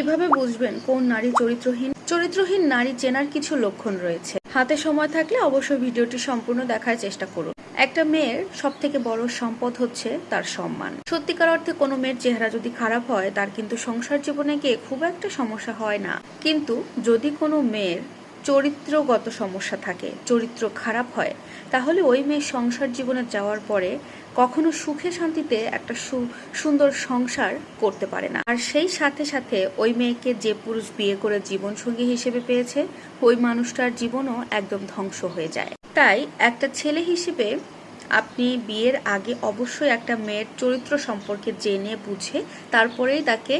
কীভাবে বুঝবেন কোন নারী চরিত্রহীন? চরিত্রহীন নারী চেনার কিছু লক্ষণ রয়েছে। হাতে সময় থাকলে অবশ্যই ভিডিওটি সম্পূর্ণ দেখার চেষ্টা করুন। একটা মেয়ের সব থেকে বড় সম্পদ হচ্ছে তার সম্মান। সত্যিকার অর্থে কোনো মেয়ের চেহারা যদি খারাপ হয়, তার কিন্তু সংসার জীবনে গিয়ে খুব একটা সমস্যা হয় না। কিন্তু যদি কোনো মেয়ের চরিত্রগত সমস্যা থাকে, চরিত্র খারাপ হয়, তাহলে ওই মেয়ের সংসার জীবনে যাওয়ার পরে কখনো সুখে শান্তিতে একটা সুন্দর সংসার করতে পারে না। আর সেই সাথে সাথে ওই মেয়েকে যে পুরুষ বিয়ে করে জীবনসঙ্গী হিসেবে পেয়েছে, ওই মানুষটার জীবনও একদম ধ্বংস হয়ে যায়। তাই একটা ছেলে হিসেবে আপনি বিয়ের আগে অবশ্যই একটা মেয়ের চরিত্র সম্পর্কে জেনে বুঝে তারপরেই তাকে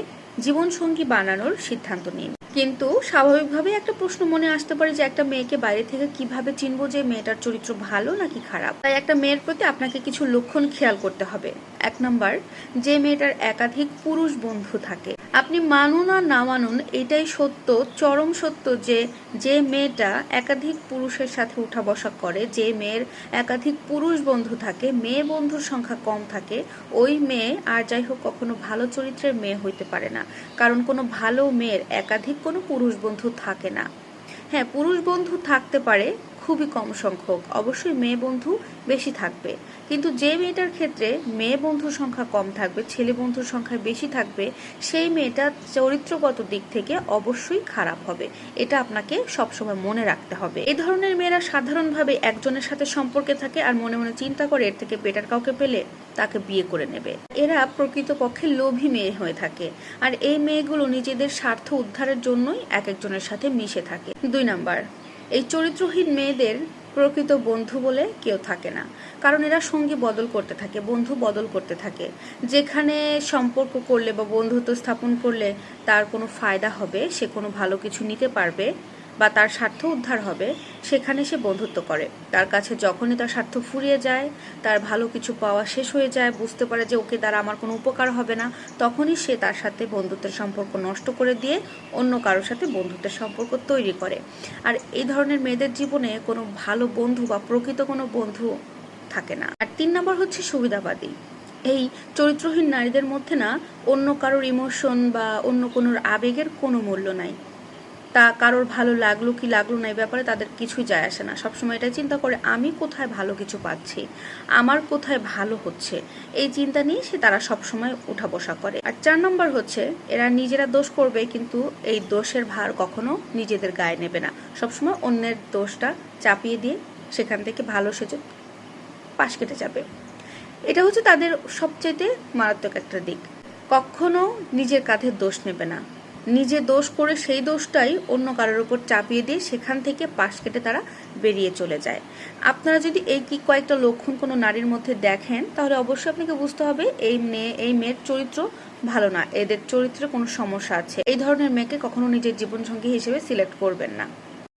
জীবনসঙ্গী বানানোর সিদ্ধান্ত নিন। কিন্তু স্বাভাবিকভাবেই একটা প্রশ্ন মনে আসতে পারে যে একটা মেয়েকে বাইরে থেকে কীভাবে চিনবো যে মেয়েটার চরিত্র ভালো নাকি খারাপ? তাই একটা মেয়ের প্রতি আপনাকে কিছু লক্ষণ খেয়াল করতে হবে। এক নম্বর, যে মেয়েটার একাধিক পুরুষ বন্ধু থাকে। আপনি মানুন আর না মানুন, এটাই সত্য, চরম সত্য যে যে মেয়েটা একাধিক পুরুষের সাথে উঠা বসা করে, যে মেয়ের একাধিক পুরুষ বন্ধু থাকে, মেয়ে বন্ধুর সংখ্যা কম থাকে, ওই মেয়ে আর যাই হোক কখনো ভালো চরিত্রের মেয়ে হইতে পারে না। কারণ কোনো ভালো মেয়ের একাধিক কোনো পুরুষ বন্ধু থাকে না। হ্যাঁ পুরুষ বন্ধু থাকতে পারে খুবই কম সংখ্যক। অবশ্যই মেয়ে বন্ধু বেশি থাকবে। কিন্তু যে মেয়েটার ক্ষেত্রে মেয়ে বন্ধুর সংখ্যা কম থাকবে, ছেলে বন্ধুর সংখ্যা বেশি থাকবে, সেই মেয়েটা চরিত্রগত দিক থেকে অবশ্যই খারাপ হবে। এটা আপনাকে সবসময় মনে রাখতে হবে। এ ধরনের মেয়েরা সাধারণভাবে একজনের সাথে সম্পর্কে থাকে আর মনে মনে চিন্তা করে এর থেকে বেটার কাউকে পেলে তাকে বিয়ে করে নেবে। এরা প্রকৃতপক্ষে লোভী মেয়ে হয়ে থাকে। আর এই মেয়েগুলো নিজেদের স্বার্থ উদ্ধারের জন্যই এক একজনের সাথে মিশে থাকে। দুই নাম্বার এই চরিত্রহীন মেয়েদের প্রকৃত বন্ধু বলে কেউ থাকে না। কারণ এরা সঙ্গী বদল করতে থাকে, বন্ধু বদল করতে থাকে। যেখানে সম্পর্ক করলে বা বন্ধুত্ব স্থাপন করলে তার কোনো ফায়দা হবে, সে কোনো ভালো কিছু নিতে পারবে বা তার স্বার্থ উদ্ধার হবে, সেখানে সে বন্ধুত্ব করে। তার কাছে যখনই তার স্বার্থ ফুরিয়ে যায়, তার ভালো কিছু পাওয়া শেষ হয়ে যায়, বুঝতে পারে যে ওকে দ্বারা আমার কোনো উপকার হবে না, তখনই সে তার সাথে বন্ধুত্বের সম্পর্ক নষ্ট করে দিয়ে অন্য কারোর সাথে বন্ধুত্বের সম্পর্ক তৈরি করে। আর এই ধরনের মেয়েদের জীবনে কোনো ভালো বন্ধু বা প্রকৃত কোনো বন্ধু থাকে না। আর তিন নম্বর হচ্ছে সুবিধাবাদী। এই চরিত্রহীন নারীদের মধ্যে না, অন্য কারোর ইমোশন বা অন্য কোনো আবেগের কোনো মূল্য নাই। তা কারোর ভালো লাগল কি লাগল না এই ব্যাপারে তাদের কিছুই যায় আসে না। সবসময় এটাই চিন্তা করে, আমি কোথায় ভালো কিছু পাচ্ছি? আমার কোথায় ভালো হচ্ছে? এই চিন্তা নিয়ে সে তারা সবসময় উঠা বসা করে। আর চার নম্বর হচ্ছে, এরা নিজেরা দোষ করবে কিন্তু এই দোষের ভার কখনো নিজেদের গায়ে নেবে না। সবসময় অন্যের দোষটা চাপিয়ে দিয়ে সেখান থেকে ভালো সেজে পাশ কেটে যাবে। এটা হচ্ছে তাদের সবচেয়ে মারাত্মক একটা দিক। কখনো নিজের কাঁধে দোষ নেবে না। নিজে দোষ করে সেই দোষটাই অন্য কারোর উপর চাপিয়ে দিয়ে সেখান থেকে পাশ কেটে তারা বেরিয়ে চলে যায়। আপনারা যদি এই কি কয়েকটা লক্ষণ কোনো নারীর মধ্যে দেখেন, তাহলে অবশ্যই আপনাকে বুঝতে হবে এই মেয়ে এই মেয়ের চরিত্র ভালো না, এদের চরিত্রে কোনো সমস্যা আছে। এই ধরনের মেয়েকে কখনো নিজের জীবনসঙ্গী হিসেবে সিলেক্ট করবেন না।